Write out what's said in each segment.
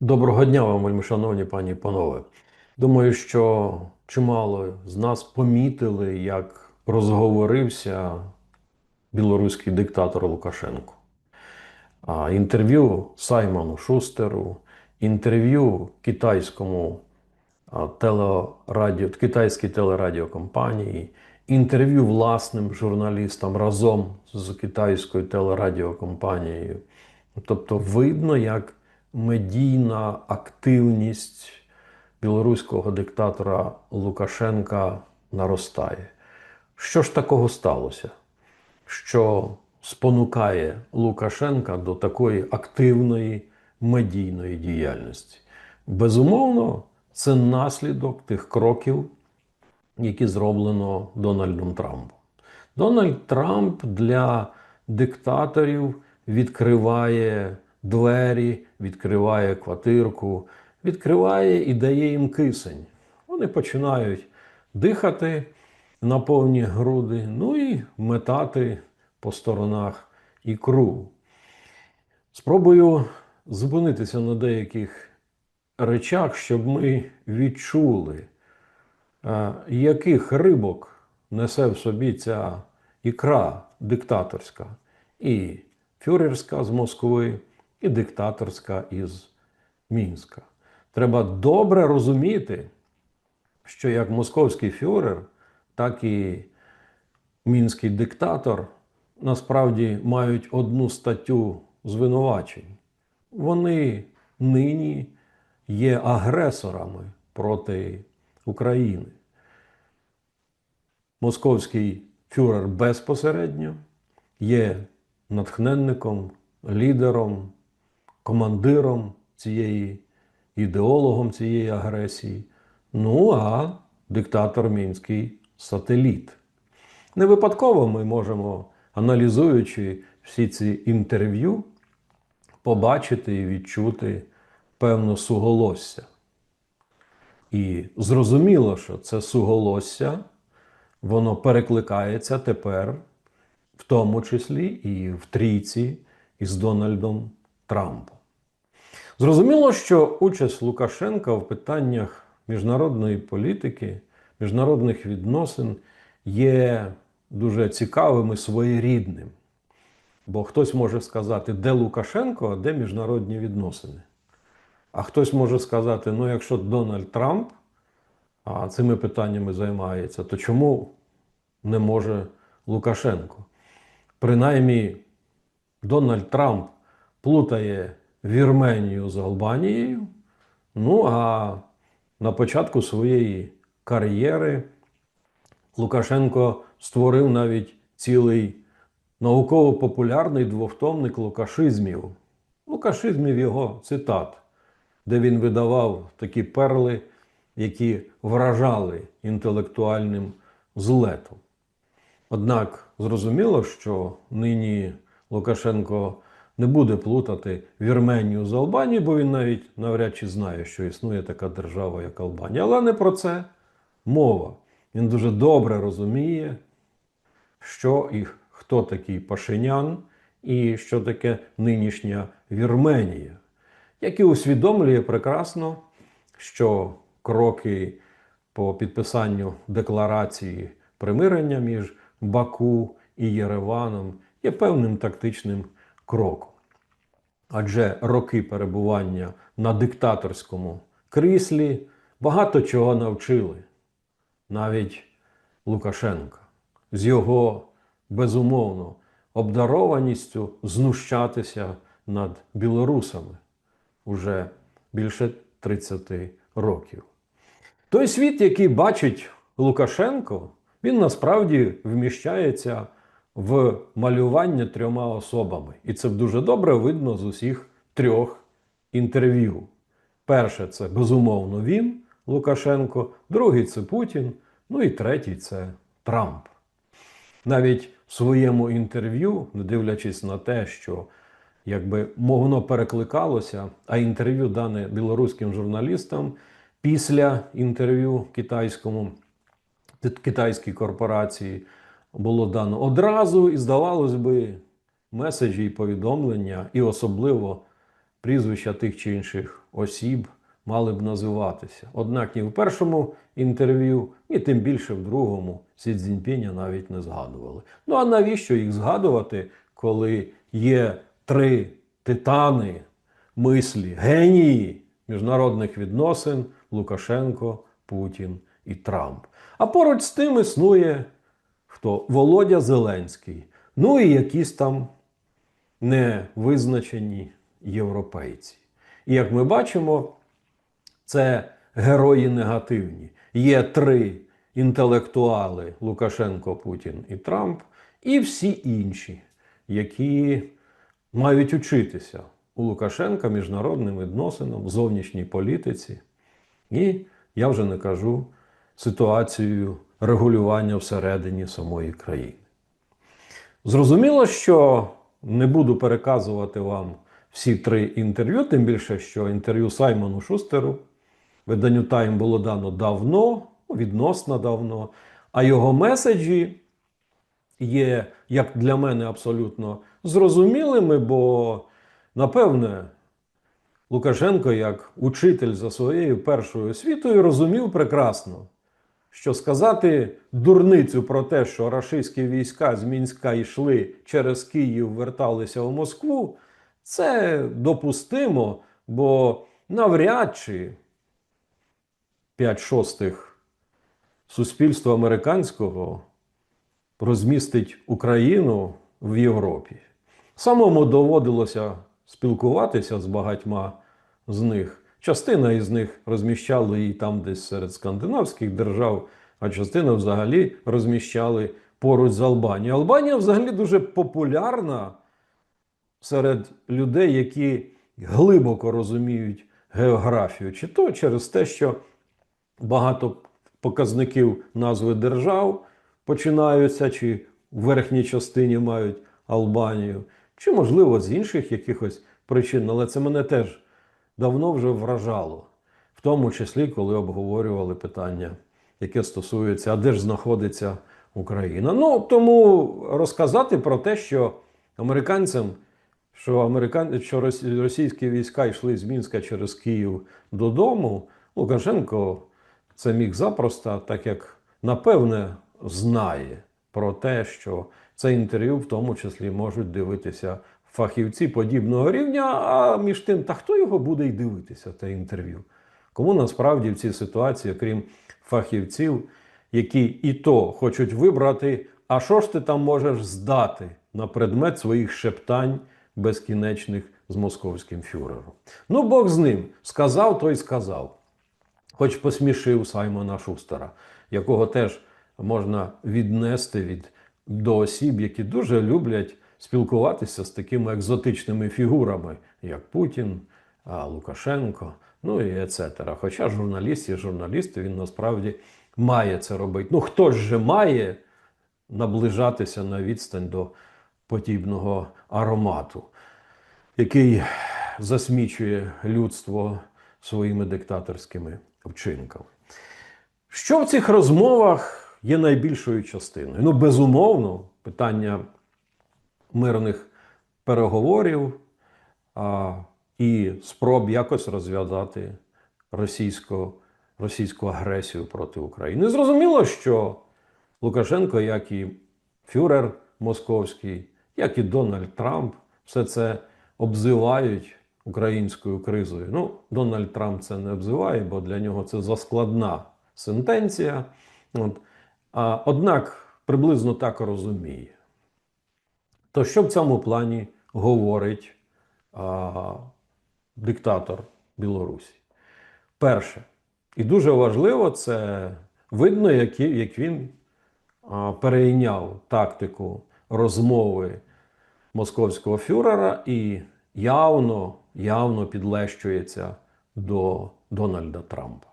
Доброго дня вам, вельми шановні пані і панове. Думаю, що чимало з нас помітили, як розговорився білоруський диктатор Лукашенко. Інтерв'ю Саймону Шустеру, інтерв'ю китайському телерадіо, китайській телерадіокомпанії, інтерв'ю власним журналістам разом з китайською телерадіокомпанією. Тобто видно, як медійна активність білоруського диктатора Лукашенка наростає. Що ж такого сталося? Що спонукає Лукашенка до такої активної медійної діяльності? Безумовно, це наслідок тих кроків, які зроблено Дональдом Трампом. Дональд Трамп для диктаторів відкриває двері, відкриває квартирку, відкриває і дає їм кисень. Вони починають дихати на повні груди, ну і метати по сторонах ікру. Спробую зупинитися на деяких речах, щоб ми відчули, е, яких рибок несе в собі ця ікра диктаторська, і фюрерська з Москви, і диктаторська із Мінська. Треба добре розуміти, що як московський фюрер, так і мінський диктатор насправді мають одну статтю звинувачень. Вони нині є агресорами проти України. Московський фюрер безпосередньо є натхненником, лідером, командиром цієї, ідеологом цієї агресії. Ну а диктатор мінський сателіт. Не випадково ми можемо, аналізуючи всі ці інтерв'ю, побачити і відчути певне суголосся. І зрозуміло, що це суголосся, воно перекликається тепер, в тому числі і в трійці із Дональдом Трампом. Зрозуміло, що участь Лукашенка в питаннях міжнародної політики, міжнародних відносин є дуже цікавим і своєрідним. Бо хтось може сказати, де Лукашенко, а де міжнародні відносини. А хтось може сказати: ну, якщо Дональд Трамп а, цими питаннями займається, то чому не може Лукашенко? Принаймні, Дональд Трамп плутає Вірменію з Албанією. Ну а на початку своєї кар'єри Лукашенко створив навіть цілий науково-популярний двохтомник лукашизмів. Лукашизмів його цитат, де він видавав такі перли, які вражали інтелектуальним злетом. Однак зрозуміло, що нині Лукашенко не буде плутати Вірменію з Албанією, бо він навіть навряд чи знає, що існує така держава, як Албанія. Але не про це мова. Він дуже добре розуміє, що і хто такий Пашинян, і що таке нинішня Вірменія, як і усвідомлює прекрасно, що кроки по підписанню декларації примирення між Баку і Єреваном є певним тактичним кроком. Адже роки перебування на диктаторському кріслі багато чого навчили, навіть Лукашенка, з його безумовно обдарованістю знущатися над білорусами уже більше 30 років. Той світ, який бачить Лукашенко, він насправді вміщається в малювання трьома особами. І це дуже добре видно з усіх трьох інтерв'ю. Перше це безумовно він, Лукашенко, другий це Путін, ну і третій це Трамп. Навіть в своєму інтерв'ю, не дивлячись на те, що якби воно перекликалося, а інтерв'ю дане білоруським журналістам після інтерв'ю китайському китайській корпорації було дано одразу, і здавалось би, меседжі і повідомлення, і особливо прізвища тих чи інших осіб мали б називатися. Однак ні в першому інтерв'ю, ні тим більше в другому Сі Цзіньпіня навіть не згадували. Ну а навіщо їх згадувати, коли є три титани мислі, генії міжнародних відносин Лукашенко, Путін і Трамп. А поруч з тим існує хто? Володя Зеленський. Ну і якісь там невизначені європейці. І як ми бачимо, це герої негативні. Є три інтелектуали Лукашенко, Путін і Трамп, і всі інші, які мають учитися у Лукашенка міжнародним відносинам, зовнішній політиці. І я вже не кажу ситуацію регулювання всередині самої країни. Зрозуміло, що не буду переказувати вам всі три інтерв'ю, тим більше, що інтерв'ю Саймону Шустеру виданню Тайм було дано давно, відносно давно, а його меседжі є, як для мене, абсолютно зрозумілими, бо, напевне, Лукашенко, як учитель за своєю першою освітою, розумів прекрасно, що сказати дурницю про те, що рашистські війська з Мінська йшли через Київ, верталися в Москву, це допустимо, бо навряд чи 5 шостих суспільства американського розмістить Україну в Європі. Самому доводилося спілкуватися з багатьма з них. Частина із них розміщали її там десь серед скандинавських держав, а частина взагалі розміщали поруч з Албанією. Албанія взагалі дуже популярна серед людей, які глибоко розуміють географію, чи то через те, що багато показників назви держав починаються, чи в верхній частині мають Албанію, чи, можливо, з інших якихось причин. Але це мене теж давно вже вражало, в тому числі, коли обговорювали питання, яке стосується, а де ж знаходиться Україна. Ну тому розказати про те, що американцям, що американ... що російські війська йшли з Мінська через Київ додому, Лукашенко це міг запросто, так як напевне знає про те, що це інтерв'ю в тому числі можуть дивитися фахівці подібного рівня. А між тим, та хто його буде й дивитися, те інтерв'ю? Кому насправді в цій ситуації, крім фахівців, які і то хочуть вибрати, а що ж ти там можеш здати на предмет своїх шептань безкінечних з московським фюрером? Ну, Бог з ним. Сказав, той сказав. Хоч посмішив Саймона Шустера, якого теж можна віднести від, до осіб, які дуже люблять спілкуватися з такими екзотичними фігурами, як Путін, Лукашенко, ну і ецетера. Хоча журналіст є журналіст, він насправді має це робити. Ну хто ж же має наближатися на відстань до подібного аромату, який засмічує людство своїми диктаторськими вчинками. Що в цих розмовах є найбільшою частиною? Ну, безумовно, питання мирних переговорів а, і спроб якось розв'язати російсько, російську агресію проти України. Зрозуміло, що Лукашенко, як і фюрер московський, як і Дональд Трамп, все це обзивають українською кризою. Ну, Дональд Трамп це не обзиває, бо для нього це заскладна сентенція. От. А, однак приблизно так розуміє. То що в цьому плані говорить а, диктатор Білорусі? Перше, і дуже важливо, це видно, як, як він а, перейняв тактику розмови московського фюрера і явно, явно підлещується до Дональда Трампа,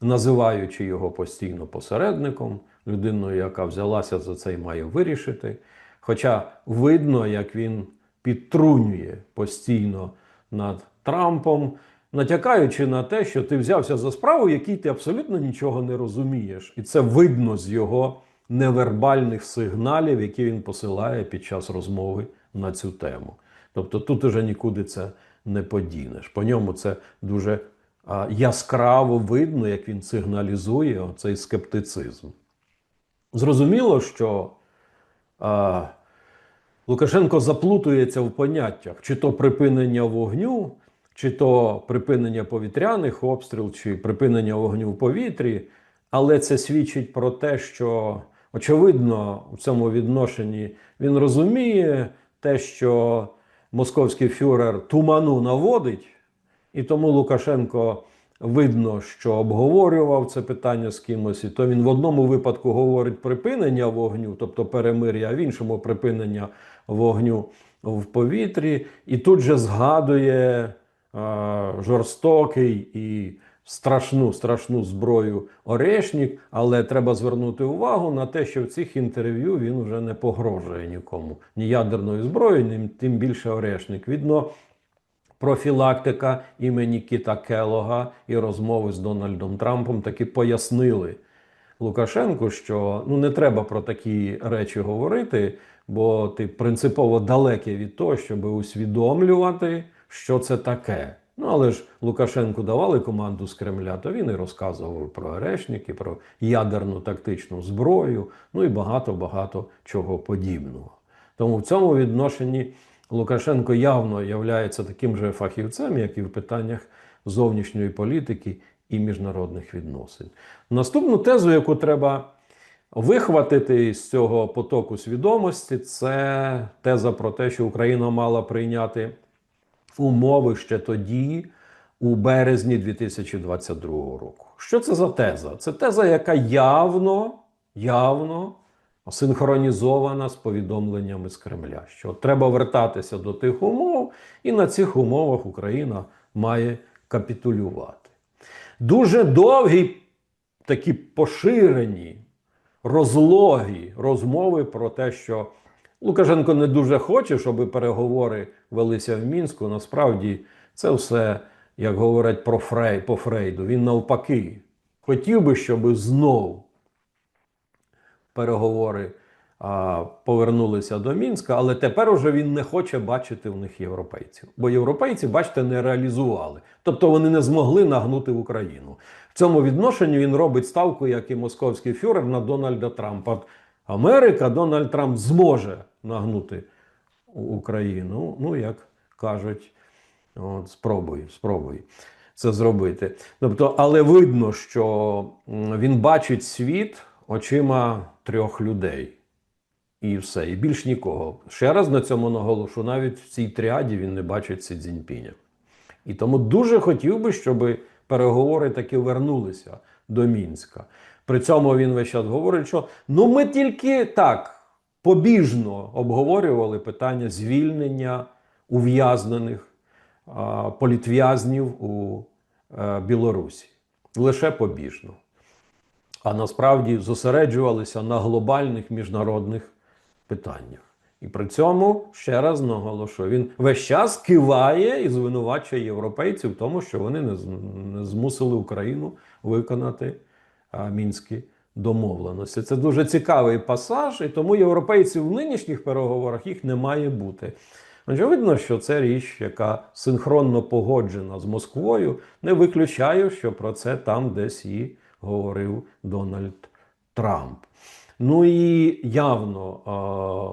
називаючи його постійно посередником, людиною, яка взялася за це і має вирішити. Хоча видно, як він підтрунює постійно над Трампом, натякаючи на те, що ти взявся за справу, якій ти абсолютно нічого не розумієш. І це видно з його невербальних сигналів, які він посилає під час розмови на цю тему. Тобто тут уже нікуди це не подінеш. По ньому це дуже а, яскраво видно, як він сигналізує цей скептицизм. Зрозуміло, що Лукашенко заплутується в поняттях, чи то припинення вогню, чи то припинення повітряних обстріл, чи припинення вогню в повітрі. Але це свідчить про те, що очевидно у цьому відношенні він розуміє те, що московський фюрер туману наводить, і тому Лукашенко видно, що обговорював це питання з кимось, то він в одному випадку говорить припинення вогню, тобто перемир'я, а в іншому припинення вогню в повітрі, і тут же згадує е, жорстокий і страшну страшну зброю Орешнік, але треба звернути увагу на те, що в цих інтерв'ю він вже не погрожує нікому ні ядерною зброєю, ні тим більше Орешник. Видно, профілактика імені Кіта Келога і розмови з Дональдом Трампом таки пояснили Лукашенку, що ну не треба про такі речі говорити, бо ти принципово далекий від того, щоб усвідомлювати, що це таке. Ну, але ж Лукашенку давали команду з Кремля, то він і розказував про Орешники, про ядерну тактичну зброю, ну і багато-багато чого подібного. Тому в цьому відношенні Лукашенко явно являється таким же фахівцем, як і в питаннях зовнішньої політики і міжнародних відносин. Наступну тезу, яку треба вихватити з цього потоку свідомості, це теза про те, що Україна мала прийняти умови ще тоді, у березні 2022 року. Що це за теза? Це теза, яка явно, явно синхронізована з повідомленнями з Кремля, що треба вертатися до тих умов, і на цих умовах Україна має капітулювати. Дуже довгі, такі поширені, розлогі розмови про те, що Лукашенко не дуже хоче, щоб переговори велися в мінську. Насправді це все, як говорять про Фрей, по Фрейду, він навпаки хотів би, щоб знов переговори повернулися до Мінська, але тепер уже він не хоче бачити в них європейців. Бо європейці, бачите, не реалізували. Тобто вони не змогли нагнути Україну. В цьому відношенні він робить ставку, як і московський фюрер на Дональда Трампа. Америка Дональд Трамп зможе нагнути Україну. Ну, як кажуть, от, спробуй, спробуй це зробити. Тобто, але видно, що він бачить світ очима трьох людей. І все, і більш нікого. Ще раз на цьому наголошу, навіть в цій тріаді він не бачить Сі Цзіньпіня. І тому дуже хотів би, щоб переговори таки вернулися до Мінська. При цьому він весь час говорить, що ну ми тільки так побіжно обговорювали питання звільнення ув'язнених політв'язнів у Білорусі. Лише побіжно. А насправді зосереджувалися на глобальних міжнародних питаннях. І при цьому ще раз наголошую, він весь час киває і звинувачує європейців в тому, що вони не, змусили Україну виконати мінські домовленості. Це дуже цікавий пасаж, і тому європейців в нинішніх переговорах їх не має бути. Очевидно, що це річ, яка синхронно погоджена з Москвою, не виключаю, що про це там десь і говорив Дональд Трамп. Ну і явно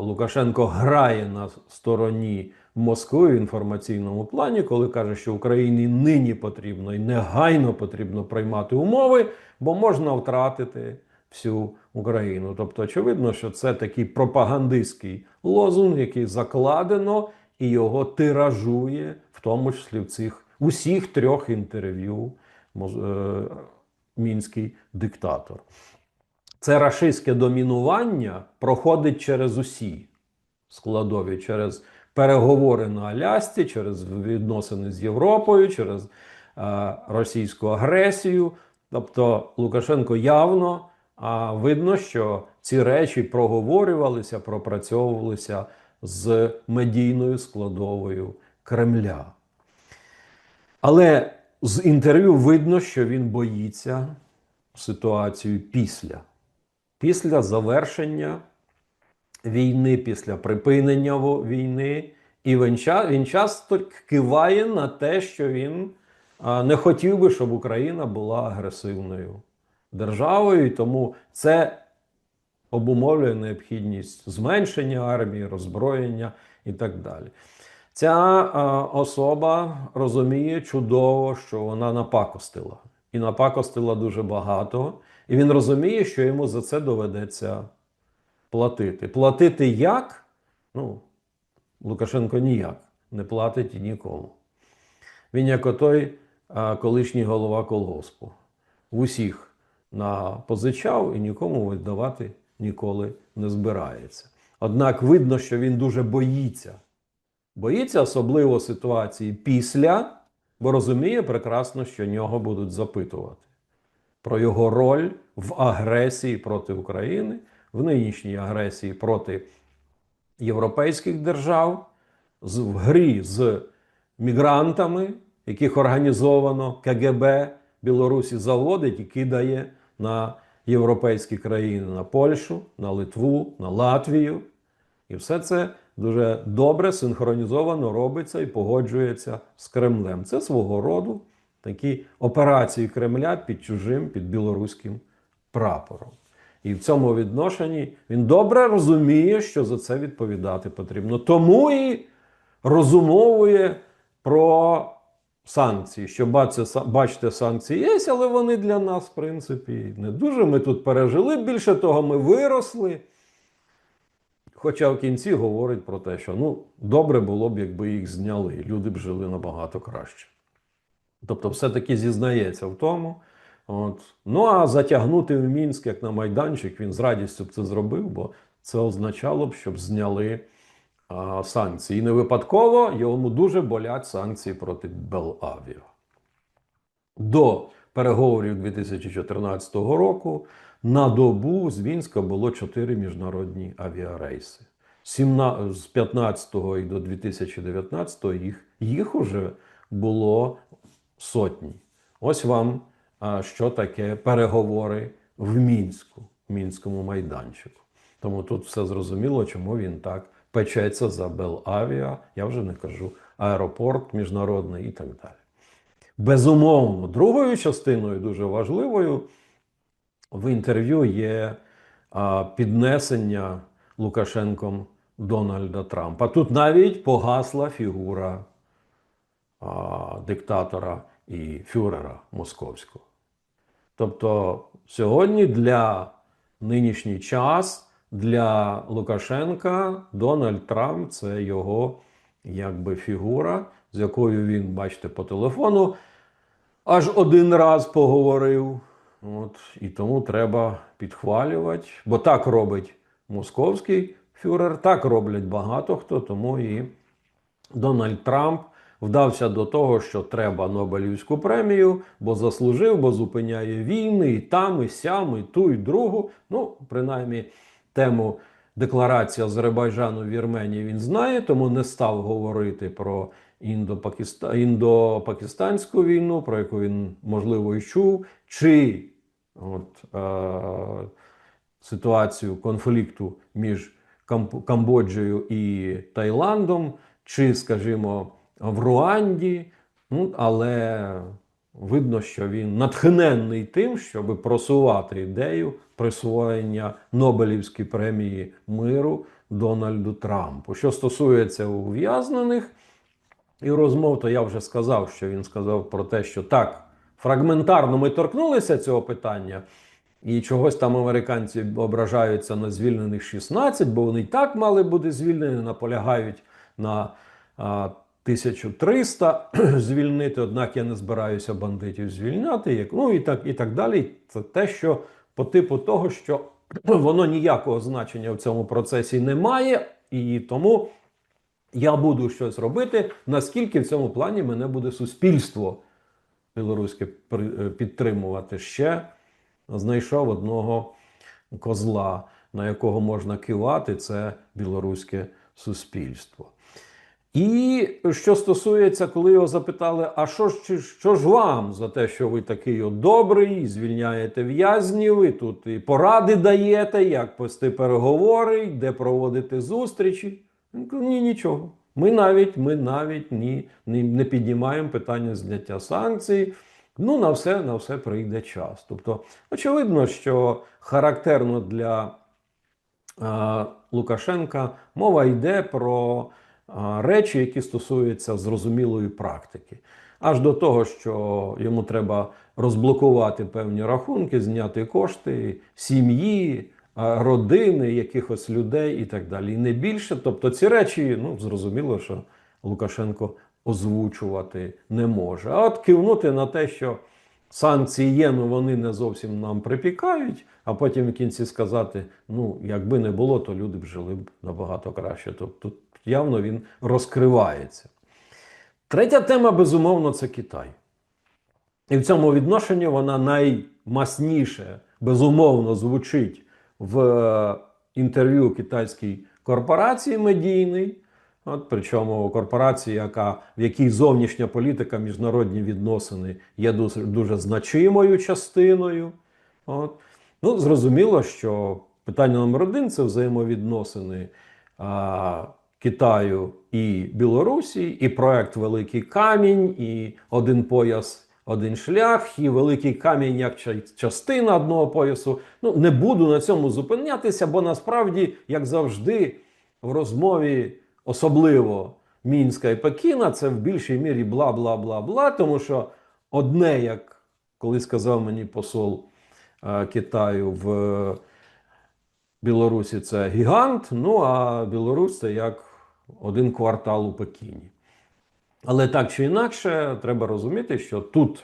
Лукашенко грає на стороні Москви в інформаційному плані, коли каже, що Україні нині потрібно і негайно потрібно приймати умови, бо можна втратити всю Україну. Тобто, очевидно, що це такий пропагандистський лозунг, який закладено і його тиражує, в тому числі в цих усіх трьох інтерв'ю е, мінський диктатор. Це рашистське домінування проходить через усі складові, через переговори на Алясці, через відносини з Європою, через е, російську агресію. Тобто Лукашенко явно а видно, що ці речі проговорювалися, пропрацьовувалися з медійною складовою Кремля. Але з інтерв'ю видно, що він боїться ситуацію після. Після завершення війни, після припинення війни І він, він часто киває на те, що він не хотів би, щоб Україна була агресивною державою, і тому це обумовлює необхідність зменшення армії, роззброєння і так далі. Ця а, особа розуміє чудово, що вона напакостила. І напакостила дуже багато. І він розуміє, що йому за це доведеться платити. Платити як? Ну, Лукашенко ніяк не платить нікому. Він як отой а, колишній голова колгоспу. В усіх позичав і нікому віддавати ніколи не збирається. Однак видно, що він дуже боїться. Боїться особливо ситуації після, бо розуміє прекрасно, що нього будуть запитувати про його роль в агресії проти України, в нинішній агресії проти європейських держав, в грі з мігрантами, яких організовано КГБ Білорусі заводить і кидає на європейські країни, на Польщу, на Литву, на Латвію. І все це дуже добре синхронізовано робиться і погоджується з Кремлем. Це свого роду такі операції Кремля під чужим, під білоруським прапором. І в цьому відношенні він добре розуміє, що за це відповідати потрібно. Тому і розумовує про санкції. Що бачите, санкції є, але вони для нас, в принципі, не дуже. Ми тут пережили. Більше того, ми виросли. Хоча в кінці говорить про те, що ну, добре було б, якби їх зняли, люди б жили набагато краще. Тобто, все-таки зізнається в тому. От. Ну а затягнути в Мінськ як на майданчик він з радістю б це зробив, бо це означало б, щоб зняли а, санкції. І не випадково йому дуже болять санкції проти Белавіо. До переговорів 2014 року на добу з Мінська було 4 міжнародні авіарейси. З 15 і до 2019 їх, їх уже було сотні. Ось вам що таке переговори в Мінську, Мінському майданчику. Тому тут все зрозуміло, чому він так печеться за Белавіа, я вже не кажу, аеропорт міжнародний і так далі. Безумовно, другою частиною, дуже важливою, в інтерв'ю є піднесення Лукашенком Дональда Трампа. Тут навіть погасла фігура диктатора і фюрера московського. Тобто сьогодні для нинішній час для Лукашенка Дональд Трамп це його якби фігура, з якою він, бачите, по телефону аж один раз поговорив. От, і тому треба підхвалювати, бо так робить московський фюрер, так роблять багато хто, тому і Дональд Трамп вдався до того, що треба Нобелівську премію, бо заслужив, бо зупиняє війни і там, і сям, і ту, і другу. Ну, принаймні, тему декларації Азербайджану в Вірменії він знає, тому не став говорити про. Індопакистанську війну, про яку він можливо і чув, чи от, е... ситуацію конфлікту між Камбоджею і Таїландом, чи, скажімо, в Руанді. Ну, але видно, що він натхненний тим, щоб просувати ідею присвоєння Нобелівської премії миру Дональду Трампу. Що стосується ув'язнених і розмов, то я вже сказав, що він сказав про те, що так, фрагментарно ми торкнулися цього питання. І чогось там американці ображаються на звільнених 16, бо вони і так мали бути звільнені, наполягають на а, 1300 звільнити. Однак я не збираюся бандитів звільняти. Як, ну і так, і так далі. Це те, що по типу того, що воно ніякого значення в цьому процесі не має, і тому я буду щось робити, наскільки в цьому плані мене буде суспільство білоруське підтримувати ще знайшов одного козла, на якого можна кивати, це білоруське суспільство. І що стосується, коли його запитали, а що ж, що ж вам за те, що ви такий от добрий, звільняєте в'язнів, і тут і поради даєте, як вести переговори, де проводити зустрічі? Ні, нічого. Ми навіть ми навіть ні, ні, не піднімаємо питання зняття санкцій. Ну, на все, на все прийде час. Тобто, очевидно, що характерно для е, Лукашенка мова йде про е, речі, які стосуються зрозумілої практики. Аж до того, що йому треба розблокувати певні рахунки, зняти кошти сім'ї, родини, якихось людей і так далі. І не більше. Тобто ці речі, ну зрозуміло, що Лукашенко озвучувати не може. А от кивнути на те, що санкції є, ну вони не зовсім нам припікають, а потім в кінці сказати: ну, якби не було, то люди б жили б набагато краще. Тобто явно він розкривається. Третя тема, безумовно, це Китай. І в цьому відношенні вона наймасніше, безумовно, звучить в е, інтерв'ю китайській корпорації медійний. От, причому корпорації, яка, в якій зовнішня політика, міжнародні відносини є дуже, дуже значимою частиною. От. Ну, зрозуміло, що питання номер один це взаємовідносини а, Китаю і Білорусі, і проект Великий Камінь, і один пояс. Один шлях і великий камінь як частина одного поясу. Ну не буду на цьому зупинятися, бо насправді, як завжди, в розмові, особливо Мінська і Пекіна, це в більшій мірі бла бла бла бла. Тому що одне, як коли сказав мені посол е, Китаю в Білорусі, це гігант. Ну а Білорусь це як один квартал у Пекіні. Але так чи інакше, треба розуміти, що тут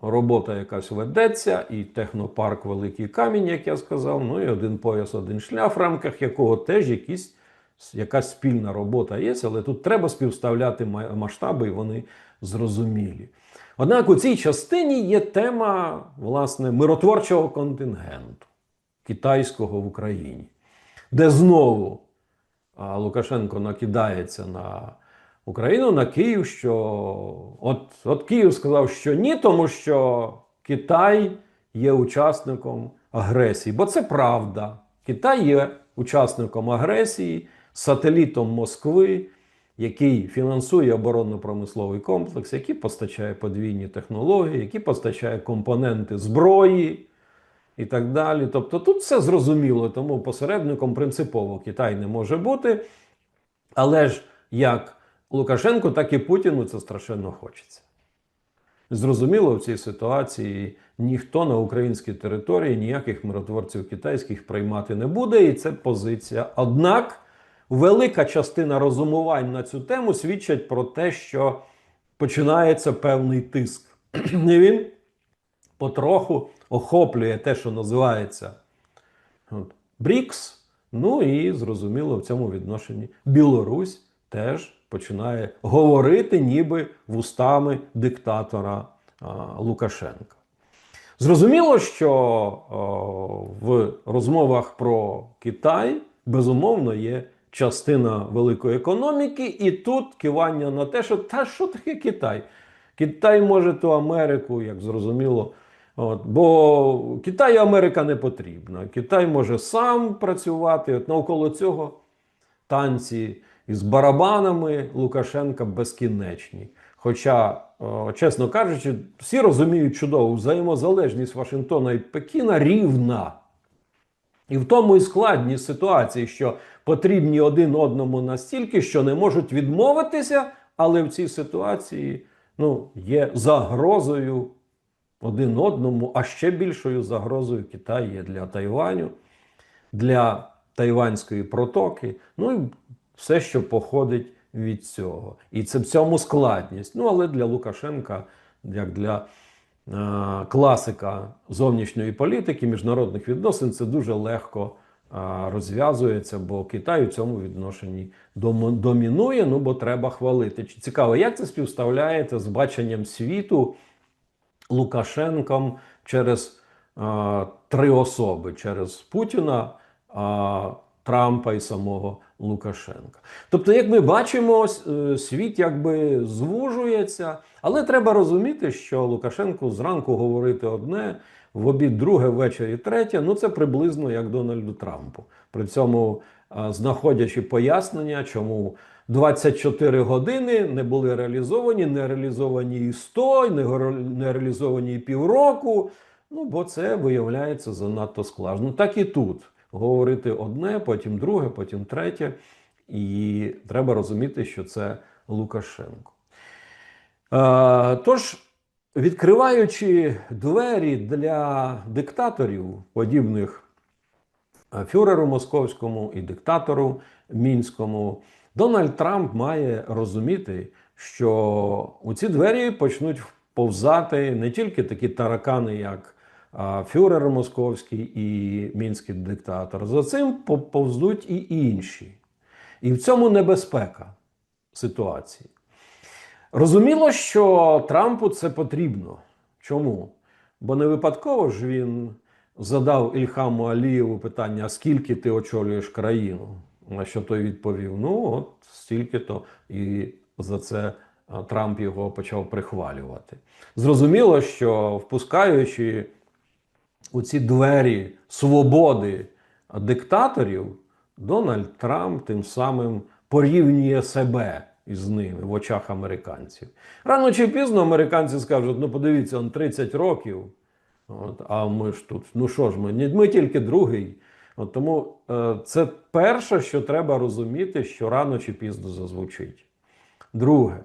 робота якась ведеться, і технопарк Великий Камінь, як я сказав, ну і один пояс, один шлях, в рамках якого теж якісь, якась спільна робота є, але тут треба співставляти масштаби, і вони зрозумілі. Однак у цій частині є тема власне миротворчого контингенту китайського в Україні, де знову Лукашенко накидається на Україну, на Київ, що от, от Київ сказав, що ні, тому що Китай є учасником агресії. Бо це правда. Китай є учасником агресії, сателітом Москви, який фінансує оборонно-промисловий комплекс, який постачає подвійні технології, який постачає компоненти зброї і так далі. Тобто тут все зрозуміло, тому посередником принципово Китай не може бути. Але ж як Лукашенку, так і Путіну це страшенно хочеться. Зрозуміло, в цій ситуації ніхто на українській території ніяких миротворців китайських приймати не буде, і це позиція. Однак велика частина розумувань на цю тему свідчать про те, що починається певний тиск. І він потроху охоплює те, що називається БРІКС. Ну і зрозуміло, в цьому відношенні Білорусь теж починає говорити, ніби вустами диктатора Лукашенка. Зрозуміло, що в розмовах про Китай безумовно є частина великої економіки, і тут кивання на те, що та що таке Китай? Китай може ту Америку, як зрозуміло. От, бо Китаю Америка не потрібна. Китай може сам працювати. От навколо цього танці із барабанами Лукашенка безкінечні. Хоча, чесно кажучи, всі розуміють чудово, взаємозалежність Вашингтона і Пекіна рівна. І в тому і складність ситуації, що потрібні один одному настільки, що не можуть відмовитися, але в цій ситуації ну, є загрозою один одному, а ще більшою загрозою Китай є для Тайваню, для Тайванської протоки, ну і все, що походить від цього. І це в цьому складність. Ну, але для Лукашенка, як для е, класика зовнішньої політики, міжнародних відносин, це дуже легко е, розв'язується, бо Китай у цьому відношенні домо- домінує, ну бо треба хвалити. Цікаво, як це співставляється з баченням світу Лукашенком через е, три особи: через Путіна, Трампа і самого Лукашенка. Тобто, як ми бачимо, е, світ якби звужується, але треба розуміти, що Лукашенку зранку говорити одне, в обід друге, ввечері третє. Ну це приблизно як Дональду Трампу. При цьому знаходячи пояснення, чому 24 години не були реалізовані, не реалізовані і 100, не горо- не реалізовані і півроку. Ну, бо це виявляється занадто складно. Так і тут говорити одне, потім друге, потім третє. І треба розуміти, що це Лукашенко. Е, тож, відкриваючи двері для диктаторів, подібних е, фюреру московському і диктатору мінському, Дональд Трамп має розуміти, що у ці двері почнуть повзати не тільки такі таракани, як фюрер московський і мінський диктатор. За цим повздуть і інші. І в цьому небезпека ситуації. Розуміло, що Трампу це потрібно. Чому? Бо не випадково ж він задав Ільхаму Алієву питання: а скільки ти очолюєш країну? На що той відповів: ну, от стільки-то. І за це Трамп його почав прихвалювати. Зрозуміло, що впускаючи у ці двері свободи диктаторів, Дональд Трамп тим самим порівнює себе із ними в очах американців. Рано чи пізно американці скажуть: ну подивіться, он 30 років. От, а ми ж тут, ну що ж ми, ми тільки другий. От тому е, це перше, що треба розуміти, що рано чи пізно зазвучить. Друге,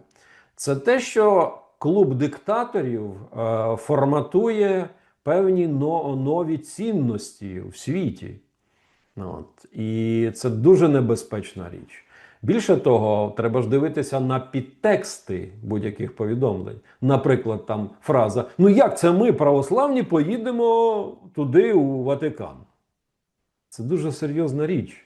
це те, що клуб диктаторів е, форматує певні нові цінності в світі. От. І це дуже небезпечна річ. Більше того, треба ж дивитися на підтексти будь-яких повідомлень. Наприклад, там фраза: Ну як це ми, православні, поїдемо туди, у Ватикан? Це дуже серйозна річ.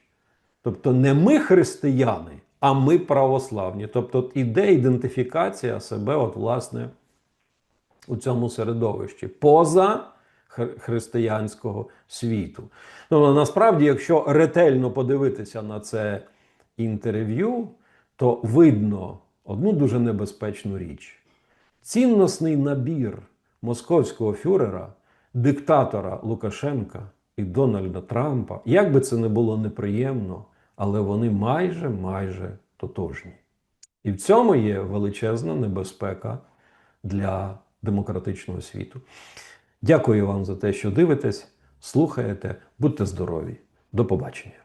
Тобто, не ми християни, а ми православні. Тобто, іде ідентифікація себе, от, власне, у цьому середовищі поза християнського світу. Ну, насправді, якщо ретельно подивитися на це інтерв'ю, то видно одну дуже небезпечну річ: цінностний набір московського фюрера, диктатора Лукашенка і Дональда Трампа, як би це не було неприємно, але вони майже майже тотожні. І в цьому є величезна небезпека для демократичного світу. Дякую вам за те, що дивитесь, слухаєте, будьте здорові. До побачення.